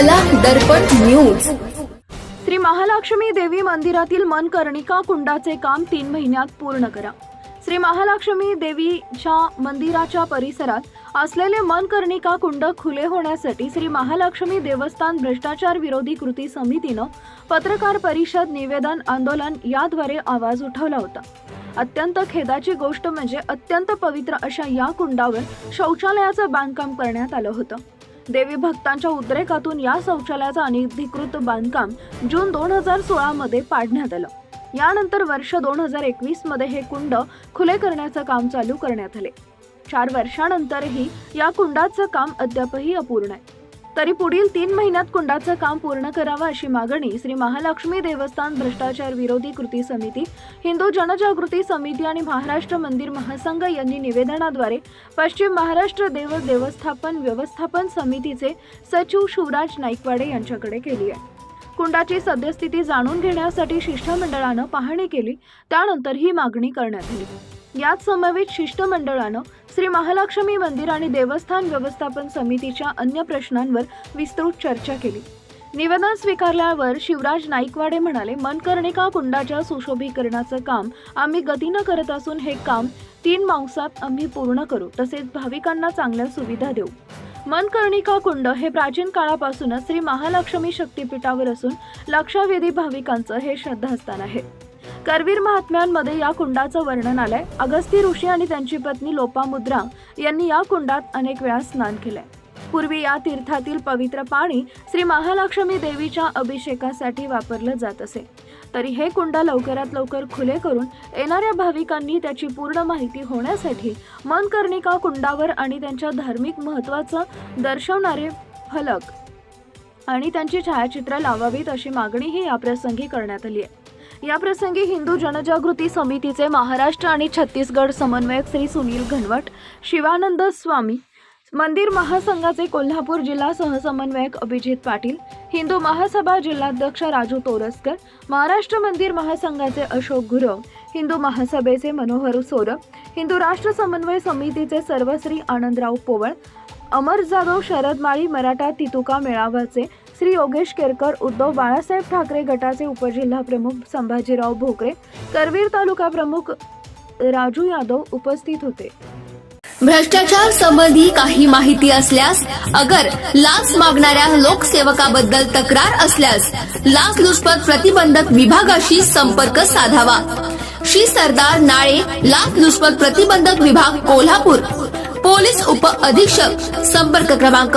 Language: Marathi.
कला दर्पण न्यूज श्री महालक्ष्मी देवी मंदिरातील मनकर्णिका कुंडाचे काम तीन महिन्यात पूर्ण करा. श्री महालक्ष्मी देवीच्या मंदिराच्या परिसरात असलेले मनकर्णिका कुंड खुले होण्यासाठी श्री महालक्ष्मी देवस्थान भ्रष्टाचार विरोधी कृती समितीनं पत्रकार परिषद निवेदन आंदोलन याद्वारे आवाज उठवला होता. अत्यंत खेदाची गोष्ट म्हणजे अत्यंत पवित्र अशा या कुंडावर शौचालयाचं बांधकाम करण्यात आलं होतं. देवी भक्तांच्या उद्रेकातून या शौचालयाचं अनधिकृत बांधकाम जून दोन हजार सोळामध्ये पाडण्यात आलं. यानंतर वर्ष दोन हजार एकवीसमध्ये हे कुंड खुले करण्याचं काम चालू करण्यात आले. चार वर्षानंतरही या कुंडाचं काम अद्यापही अपूर्ण आहे. तरी पुढील तीन महिन्यात कुंडाचं काम पूर्ण करावं अशी मागणी श्री महालक्ष्मी देवस्थान भ्रष्टाचार विरोधी कृती समिती हिंदू जनजागृती समिती आणि महाराष्ट्र मंदिर महासंघ यांनी निवेदनाद्वारे पश्चिम महाराष्ट्र देव देवस्थापन व्यवस्थापन समितीचे सचिव शिवराज नाईकवाडे यांच्याकडे केली आहे. कुंडाची सद्यस्थिती जाणून घेण्यासाठी शिष्टमंडळानं पाहणी केली त्यानंतर ही मागणी करण्यात आली. याच समवेत शिष्टमंडळानं श्री महालक्ष्मी मंदिर आणि देवस्थान व्यवस्थापन समितीच्या अन्य प्रश्नांवर विस्तृत चर्चा केली. निवेदन स्वीकारल्यावर शिवराज नाईकवाडे म्हणाले मनकर्णिका कुंडाच्या सुशोभीकरणाचं काम आम्ही गतीनं करत असून हे काम तीन मांसात आम्ही पूर्ण करू तसेच भाविकांना चांगल्या सुविधा देऊ. मनकर्णिका कुंड हे प्राचीन काळापासूनच श्री महालक्ष्मी शक्तीपीठावर असून लक्षावेधी भाविकांचं हे श्रद्धास्थान आहे. करवीर महात्म्यांमध्ये या कुंडाचं वर्णन आलंय. अगस्ती ऋषी आणि त्यांची पत्नी लोपामुद्रा यांनी या कुंडात अनेक वेळा स्नान केलंय. पूर्वी या तीर्थातील पवित्र पाणी श्री महालक्ष्मी देवीच्या अभिषेकासाठी वापरलं जात असे. तरी हे कुंड लवकरात लवकर खुले करून येणाऱ्या भाविकांनी त्याची पूर्ण माहिती होण्यासाठी मनकर्णिका कुंडावर आणि त्यांच्या धार्मिक महत्त्वाचं दर्शवणारे फलक आणि त्यांची छायाचित्र लावावीत अशी मागणीही याप्रसंगी करण्यात आली आहे. याप्रसंगी हिंदू जनजागृती समितीचे महाराष्ट्र आणि छत्तीसगड समन्वयक श्री सुनील घनवट शिवानंद स्वामी मंदिर महासंघाचे कोल्हापूर जिल्हा सहसमन्वयक अभिजित पाटील हिंदू महासभा जिल्हाध्यक्ष राजू तोरसकर महाराष्ट्र मंदिर महासंघाचे अशोक गुरव हिंदू महासभेचे मनोहर सोरब हिंदू राष्ट्र समन्वय समितीचे सर्वश्री आनंदराव पोवळ अमर जाधव शरद माळी मराठा तितुका मेळाव्याचे श्री योगेश केरकर उद्धव बाळासाहेब ठाकरे गटाचे उपजिल्हा प्रमुख संभाजीराव भोकरे करवीर तालुका प्रमुख राजू यादव उपस्थित होते. भ्रष्टाचार संबंधी काही माहिती असल्यास अगर लाच मागणाऱ्या लोकसेवकाबद्दल तक्रार असल्यास लाच लुचपत प्रतिबंधक विभागाशी संपर्क साधावा. श्री सरदार नाळे लाच लुचपत प्रतिबंधक विभाग कोल्हापूर. पोलीस उप अधीक्षक संपर्क क्रमांक